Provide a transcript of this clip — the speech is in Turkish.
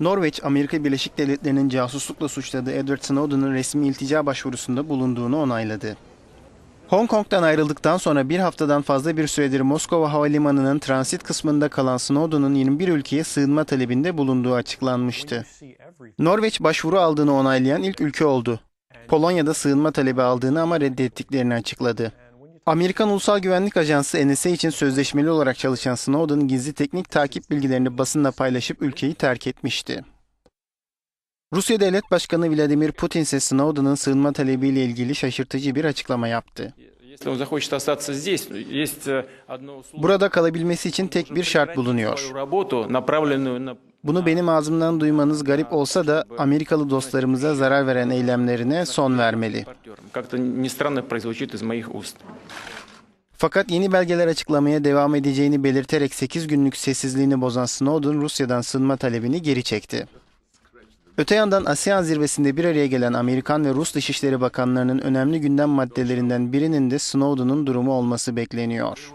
Norveç, Amerika Birleşik Devletleri'nin casuslukla suçladığı Edward Snowden'ın resmi iltica başvurusunda bulunduğunu onayladı. Hong Kong'dan ayrıldıktan sonra bir haftadan fazla bir süredir Moskova Havalimanı'nın transit kısmında kalan Snowden'ın 21 ülkeye sığınma talebinde bulunduğu açıklanmıştı. Norveç başvuru aldığını onaylayan ilk ülke oldu. Polonya'da sığınma talebi aldığını ama reddettiklerini açıkladı. Amerikan Ulusal Güvenlik Ajansı NSA için sözleşmeli olarak çalışan Snowden gizli teknik takip bilgilerini basınla paylaşıp ülkeyi terk etmişti. Rusya Devlet Başkanı Vladimir Putin ise Snowden'ın sığınma talebiyle ilgili şaşırtıcı bir açıklama yaptı. Burada kalabilmesi için tek bir şart bulunuyor. Bunu benim ağzımdan duymanız garip olsa da Amerikalı dostlarımıza zarar veren eylemlerine son vermeli партнерам. Как-то не странно прозвучит из моих уст. Fakat yeni belgeler açıklamaya devam edeceğini belirterek 8 günlük sessizliğini bozan Snowden Rusya'dan sığınma talebini geri çekti. Öte yandan ASEAN zirvesinde bir araya gelen Amerikan ve Rus Dışişleri Bakanlarının önemli gündem maddelerinden birinin de Snowden'ın durumu olması bekleniyor.